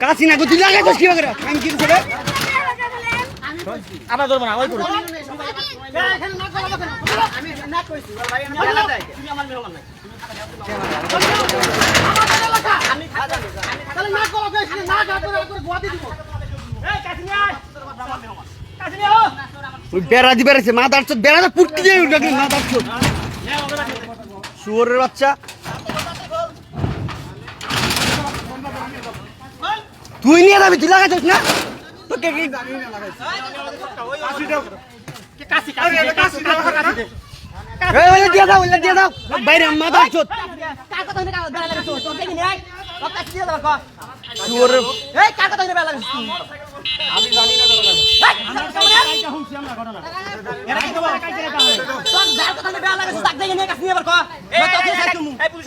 কাশি না তুই লাগাই দোষ কি করে আমি কি করে আমরা ধরবো না ওই করো ওই বেড়া দি বেড়াছে মাথার চোখ বেড়া পুটকি দিয়ে উঠে মাথার চোখ শুয়োরের বাচ্চা। তুই নিয়ে যাবি তুই লাগাইছিস না? তোকে কি আমি জানি যার কথা কর এই পুলিশ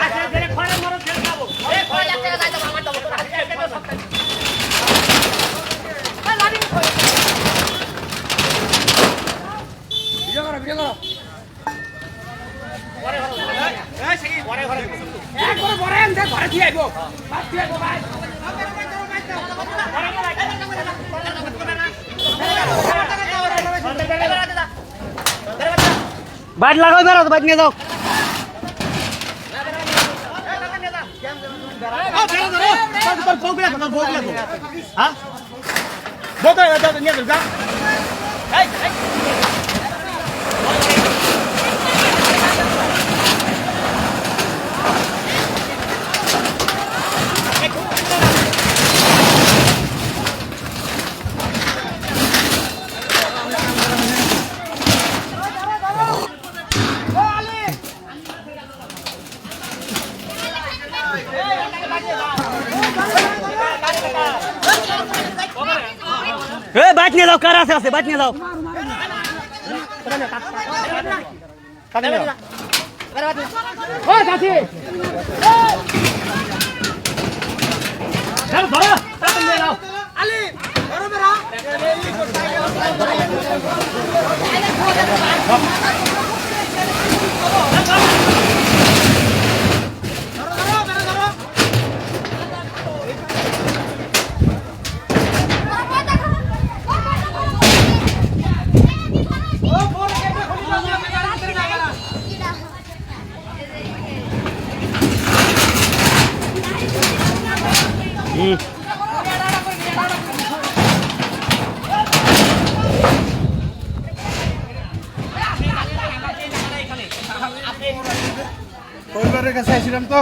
এই এই সারা মানুষ আরে করু বাইট লাগাও বেরো বাইট নিয়ে যাও যাও এ বাইট নিয়ে যাও কার আছে আছে বাইট নিয়ে যাও। পরিবারের কাছে আসছিলাম তো